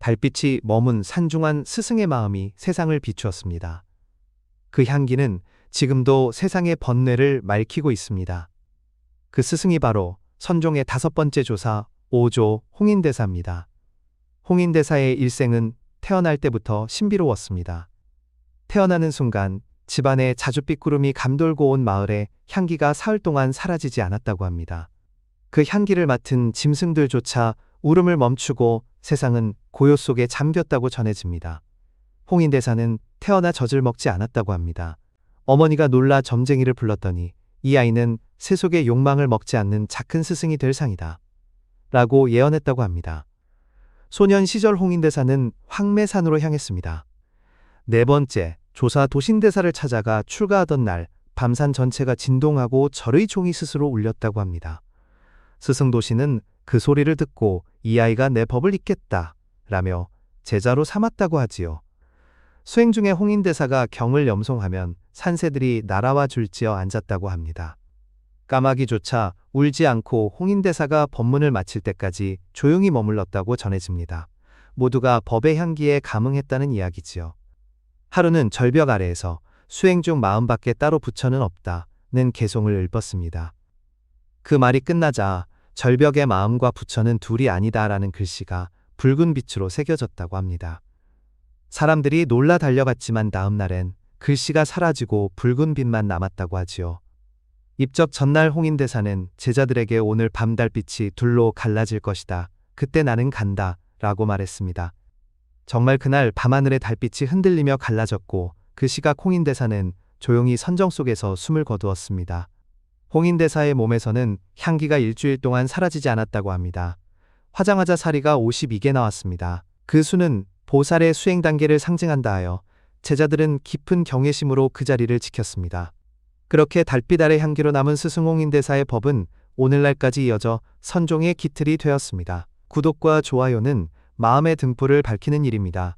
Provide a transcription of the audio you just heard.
달빛이 머문 산중한 스승의 마음이 세상을 비추었습니다. 그 향기는 지금도 세상의 번뇌를 맑히고 있습니다. 그 스승이 바로 선종의 다섯 번째 조사 5조 홍인대사입니다. 홍인대사의 일생은 태어날 때부터 신비로웠습니다. 태어나는 순간 집안에 자줏빛 구름이 감돌고 온 마을에 향기가 사흘 동안 사라지지 않았다고 합니다. 그 향기를 맡은 짐승들조차 울음을 멈추고 세상은 고요 속에 잠겼다고 전해집니다. 홍인 대사는 태어나 젖을 먹지 않았다고 합니다. 어머니가 놀라 점쟁이를 불렀더니 이 아이는 세속의 욕망을 먹지 않는 작은 스승이 될 상이다. 라고 예언했다고 합니다. 소년 시절 홍인대사는 황매산으로 향했습니다. 네 번째, 조사 도신대사를 찾아가 출가하던 날 밤산 전체가 진동하고 절의 종이 스스로 울렸다고 합니다. 스승 도신은 그 소리를 듣고 이 아이가 내 법을 잇겠다 라며 제자로 삼았다고 하지요. 수행 중에 홍인대사가 경을 염송하면 산새들이 날아와 줄지어 앉았다고 합니다. 까마귀조차 울지 않고 홍인대사가 법문을 마칠 때까지 조용히 머물렀다고 전해집니다. 모두가 법의 향기에 감흥했다는 이야기지요. 하루는 절벽 아래에서 수행 중 마음 밖에 따로 부처는 없다는 개송을 읊었습니다. 그 말이 끝나자 절벽의 마음과 부처는 둘이 아니다라는 글씨가 붉은 빛으로 새겨졌다고 합니다. 사람들이 놀라 달려갔지만 다음 날엔 글씨가 사라지고 붉은 빛만 남았다고 하지요. 입적 전날 홍인대사는 제자들에게 오늘 밤 달빛이 둘로 갈라질 것이다. 그때 나는 간다. 라고 말했습니다. 정말 그날 밤하늘의 달빛이 흔들리며 갈라졌고 그 시각 홍인대사는 조용히 선정 속에서 숨을 거두었습니다. 홍인대사의 몸에서는 향기가 일주일 동안 사라지지 않았다고 합니다. 화장하자 사리가 52개 나왔습니다. 그 수는 보살의 수행 단계를 상징한다 하여 제자들은 깊은 경외심으로 그 자리를 지켰습니다. 그렇게 달빛 아래 향기로 남은 스승 홍인대사의 법은 오늘날까지 이어져 선종의 기틀이 되었습니다. 구독과 좋아요는 마음의 등불을 밝히는 일입니다.